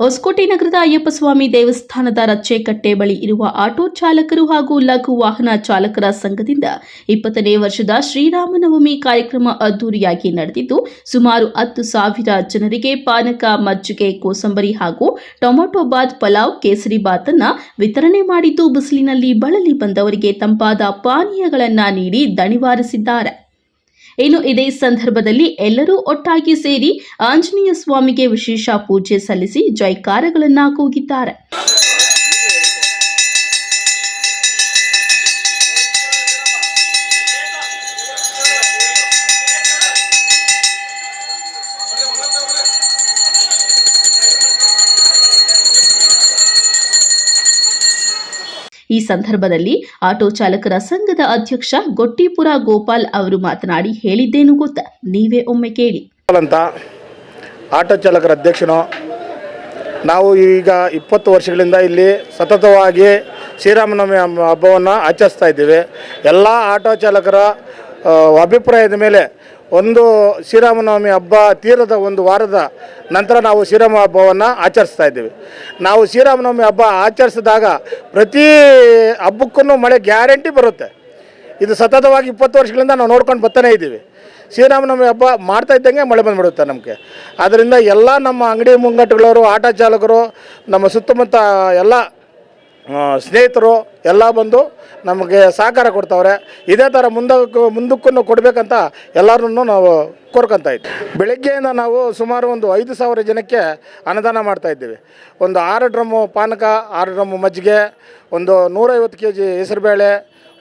ಹೊಸಕೋಟೆ ನಗರದ ಅಯ್ಯಪ್ಪಸ್ವಾಮಿ ದೇವಸ್ಥಾನದ ರಚ್ಚೆಕಟ್ಟೆ ಬಳಿ ಇರುವ ಆಟೋ ಚಾಲಕರು ಹಾಗೂ ಲಘು ವಾಹನ ಚಾಲಕರ ಸಂಘದಿಂದ ಇಪ್ಪತ್ತನೇ ವರ್ಷದ ಶ್ರೀರಾಮನವಮಿ ಕಾರ್ಯಕ್ರಮ ಅದ್ದೂರಿಯಾಗಿ ನಡೆದಿದ್ದು, ಸುಮಾರು ಹತ್ತು ಸಾವಿರ ಜನರಿಗೆ ಪಾನಕ, ಮಜ್ಜಿಗೆ, ಕೋಸಂಬರಿ ಹಾಗೂ ಟೊಮೊಟೊ ಬಾತ್, ಪಲಾವ್, ಕೇಸರಿ ಬಾತ್ ಅನ್ನ ವಿತರಣೆ ಮಾಡಿದ್ದು, ಬಿಸಿಲಿನಲ್ಲಿ ಬಳಲಿ ಬಂದವರಿಗೆ ತಂಪಾದ ಪಾನೀಯಗಳನ್ನ ನೀಡಿ ದಣಿವಾರಿಸಿದ್ದಾರೆ. ಇನ್ನು ಇದೇ ಸಂದರ್ಭದಲ್ಲಿ ಎಲ್ಲರೂ ಒಟ್ಟಾಗಿ ಸೇರಿ ಆಂಜನೇಯ ಸ್ವಾಮಿಗೆ ವಿಶೇಷ ಪೂಜೆ ಸಲ್ಲಿಸಿ ಜೈಕಾರಗಳನ್ನ ಕೂಗಿದ್ದಾರೆ. ಈ ಸಂದರ್ಭದಲ್ಲಿ ಆಟೋ ಚಾಲಕರ ಸಂಘದ ಅಧ್ಯಕ್ಷ ಗೊಟ್ಟಿಪುರ ಗೋಪಾಲ್ ಅವರು ಮಾತನಾಡಿ ಹೇಳಿದ್ದೇನು ಗೊತ್ತಾ? ನೀವೇ ಒಮ್ಮೆ ಕೇಳಿ. ಅಂತ ಆಟೋ ಚಾಲಕರ ಅಧ್ಯಕ್ಷನು, ನಾವು ಈಗ ಇಪ್ಪತ್ತು ವರ್ಷಗಳಿಂದ ಇಲ್ಲಿ ಸತತವಾಗಿ ಶ್ರೀರಾಮನವಮಿ ಹಬ್ಬ- ಹಬ್ಬವನ್ನು ಆಚರಿಸ್ತಾ ಇದ್ದೇವೆ. ಎಲ್ಲ ಆಟೋ ಚಾಲಕರ ಅಭಿಪ್ರಾಯದ ಮೇಲೆ ಒಂದು ಶ್ರೀರಾಮನವಮಿ ಹಬ್ಬ ತೀರದ ಒಂದು ವಾರದ ನಂತರ ನಾವು ಶ್ರೀರಾಮ ಹಬ್ಬವನ್ನು ಆಚರಿಸ್ತಾ ಇದ್ದೀವಿ. ನಾವು ಶ್ರೀರಾಮನವಮಿ ಹಬ್ಬ ಆಚರಿಸಿದಾಗ ಪ್ರತಿ ಹಬ್ಬಕ್ಕೂ ಮಳೆ ಗ್ಯಾರಂಟಿ ಬರುತ್ತೆ. ಇದು ಸತತವಾಗಿ ಇಪ್ಪತ್ತು ವರ್ಷಗಳಿಂದ ನಾವು ನೋಡ್ಕೊಂಡು ಬರ್ತಾನೆ ಇದ್ದೀವಿ. ಶ್ರೀರಾಮನವಮಿ ಹಬ್ಬ ಮಾಡ್ತಾ ಇದ್ದಂಗೆ ಮಳೆ ಬಂದ್ಬಿಡುತ್ತೆ ನಮಗೆ. ಅದರಿಂದ ಎಲ್ಲ ನಮ್ಮ ಅಂಗಡಿ ಮುಂಗಟ್ಟುಗಳವರು, ಆಟೋ ಚಾಲಕರು, ನಮ್ಮ ಸುತ್ತಮುತ್ತ ಎಲ್ಲ ಸ್ನೇಹಿತರು ಎಲ್ಲ ಬಂದು ನಮಗೆ ಸಹಕಾರ ಕೊಡ್ತಾವ್ರೆ. ಇದೇ ಥರ ಮುಂದಕ್ಕೂ ಮುಂದಕ್ಕೂ ಕೊಡಬೇಕಂತ ಎಲ್ಲರನ್ನೂ ನಾವು ಕೋರ್ಕೊತಾ ಇದ್ದೀವಿ ಬೆಳಗ್ಗೆಯಿಂದ ನಾವು ಸುಮಾರು ಒಂದು ಐದು ಸಾವಿರ ಜನಕ್ಕೆ ಅನುದಾನ ಮಾಡ್ತಾಯಿದ್ದೀವಿ ಒಂದು ಆರು ಡ್ರಮ್ಮು ಪಾನಕ, ಆರು ಡ್ರಮ್ಮು ಮಜ್ಜಿಗೆ, ಒಂದು ನೂರೈವತ್ತು ಕೆ ಜಿ ಹೆಸರುಬೇಳೆ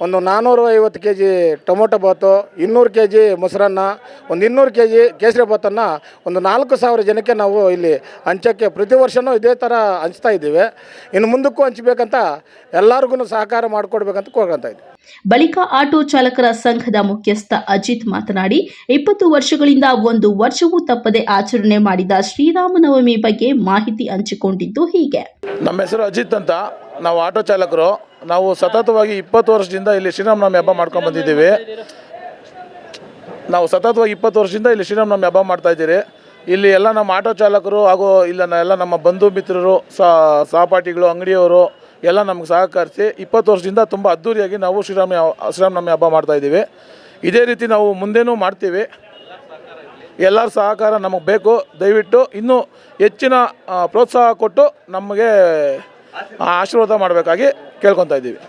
ಒಂದು ನಾನ್ನೂರು ಐವತ್ತು ಕೆ ಜಿ ಟೊಮೊಟೊ ಬಾತು ಇನ್ನೂರು ಕೆ ಜಿ ಮೊಸರನ್ನ ಒಂದು ಇನ್ನೂರು ಕೆ ಜಿ ಕೇಸರಿ ಬಾತನ್ನು ಒಂದು ನಾಲ್ಕು ಸಾವಿರ ಜನಕ್ಕೆ ನಾವು ಇಲ್ಲಿ ಹಂಚೋಕ್ಕೆ ಪ್ರತಿ ವರ್ಷವೂ ಇದೇ ಥರ ಹಂಚ್ತಾ ಇದ್ದೀವಿ. ಇನ್ನು ಮುಂದಕ್ಕೂ ಹಂಚಬೇಕಂತ ಎಲ್ಲರಿಗೂ ಸಹಕಾರ ಮಾಡಿಕೊಡ್ಬೇಕಂತ ಕೋರ್ಕೊತಾ ಇದ್ದೀವಿ. ಬಳಿಕ ಆಟೋ ಚಾಲಕರ ಸಂಘದ ಮುಖ್ಯಸ್ಥ ಅಜಿತ್ ಮಾತನಾಡಿ ಇಪ್ಪತ್ತು ವರ್ಷಗಳಿಂದ ಒಂದು ವರ್ಷವೂ ತಪ್ಪದೆ ಆಚರಣೆ ಮಾಡಿದ ಶ್ರೀರಾಮನವಮಿ ಬಗ್ಗೆ ಮಾಹಿತಿ ಹಂಚಿಕೊಂಡಿದ್ದು ಹೀಗೆ. ನಮ್ಮ ಹೆಸರು ಅಜಿತ್ ಅಂತ. ನಾವು ಆಟೋ ಚಾಲಕರು, ನಾವು ಸತತವಾಗಿ ಇಪ್ಪತ್ತು ವರ್ಷದಿಂದ ಇಲ್ಲಿ ಶ್ರೀರಾಮನವಮಿ ಹಬ್ಬ ಮಾಡ್ಕೊಂಡು ಬಂದಿದ್ದೀವಿ. ನಾವು ಸತತವಾಗಿ ಇಪ್ಪತ್ತು ವರ್ಷದಿಂದ ಇಲ್ಲಿ ಶ್ರೀರಾಮನವಮಿ ಹಬ್ಬ ಮಾಡ್ತಾ ಇದ್ದೀರಿ. ಇಲ್ಲಿ ಎಲ್ಲ ನಮ್ಮ ಆಟೋ ಚಾಲಕರು ಹಾಗೂ ಇಲ್ಲ ಎಲ್ಲ ನಮ್ಮ ಬಂಧು ಮಿತ್ರರು ಸಹ- ಸಹಪಾಠಿಗಳು, ಅಂಗಡಿಯವರು ಎಲ್ಲ ನಮ್ಗೆ ಸಹಕರಿಸಿ ಇಪ್ಪತ್ತು ವರ್ಷದಿಂದ ತುಂಬ ಅದ್ಧೂರಿಯಾಗಿ ನಾವು ಶ್ರೀರಾಮ ಶ್ರೀರಾಮನವಮಿ ಹಬ್ಬ ಮಾಡ್ತಾ ಇದ್ದೀವಿ. ಇದೇ ರೀತಿ ನಾವು ಮುಂದೆನೂ ಮಾಡ್ತೀವಿ. ಎಲ್ಲರ ಸಹಕಾರ ನಮಗೆ ಬೇಕು. ದಯವಿಟ್ಟು ಇನ್ನೂ ಹೆಚ್ಚಿನ ಪ್ರೋತ್ಸಾಹ ಕೊಟ್ಟು ನಮಗೆ ಆಶೀರ್ವಾದ ಮಾಡಬೇಕಾಗಿ ಕೇಳ್ಕೊತಾ ಇದ್ದೀವಿ.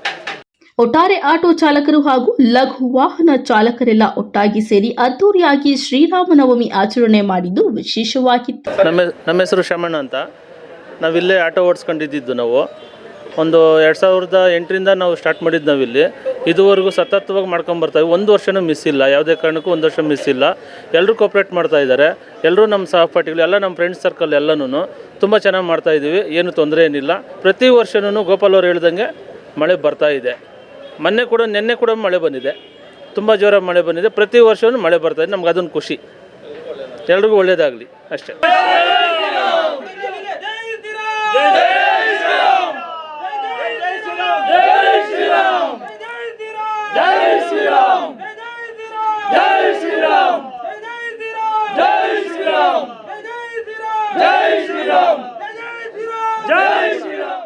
ಒಟ್ಟಾರೆ ಆಟೋ ಚಾಲಕರು ಹಾಗೂ ಲಘು ವಾಹನ ಚಾಲಕರೆಲ್ಲ ಒಟ್ಟಾಗಿ ಸೇರಿ ಅದ್ದೂರಿಯಾಗಿ ಶ್ರೀರಾಮನವಮಿ ಆಚರಣೆ ಮಾಡಿದ್ದು ವಿಶೇಷವಾಗಿತ್ತು. ನಮ್ಮ ನಮ್ಮ ಹೆಸರು ಶಮಣ್ಣ ಅಂತ. ನಾವಿಲ್ಲೇ ಆಟೋ ಓಡಿಸ್ಕೊಂಡಿದ್ದು ನಾವು. ಒಂದು ಎರಡು ಸಾವಿರದ ಎಂಟರಿಂದ ನಾವು ಸ್ಟಾರ್ಟ್ ಮಾಡಿದ್ದು ನಾವಿಲ್ಲಿ ಇದುವರೆಗೂ ಸತತವಾಗಿ ಮಾಡ್ಕೊಂಬರ್ತಾವೆ ಒಂದು ವರ್ಷನೂ ಮಿಸ್ ಇಲ್ಲ ಯಾವುದೇ ಕಾರಣಕ್ಕೂ ಒಂದು ವರ್ಷ ಮಿಸ್ ಇಲ್ಲ ಎಲ್ಲರೂ ಕೋಪ್ರೇಟ್ ಮಾಡ್ತಾ ಇದ್ದಾರೆ ಎಲ್ಲರೂ ನಮ್ಮ ಸಹಪಾಠಿಗಳು ಎಲ್ಲ ನಮ್ಮ ಫ್ರೆಂಡ್ಸ್ ಸರ್ಕಲ್ ಎಲ್ಲನೂ ತುಂಬ ಚೆನ್ನಾಗಿ ಮಾಡ್ತಾ ಇದ್ದೀವಿ ಏನು ತೊಂದರೆ ಏನಿಲ್ಲ ಪ್ರತಿ ವರ್ಷನೂ ಗೋಪಾಲ್ ಅವ್ರು ಹೇಳ್ದಂಗೆ ಮಳೆ ಬರ್ತಾ ಇದೆ ಮೊನ್ನೆ ಕೂಡ ನಿನ್ನೆ ಕೂಡ ಮಳೆ ಬಂದಿದೆ ತುಂಬ ಜೋರಾಗಿ ಮಳೆ ಬಂದಿದೆ ಪ್ರತಿ ವರ್ಷವೂ ಮಳೆ ಬರ್ತಾ ಇದೆ ನಮ್ಗೆ ಅದೊಂದು ಖುಷಿ ಎಲ್ರಿಗೂ ಒಳ್ಳೆಯದಾಗಲಿ ಅಷ್ಟೇ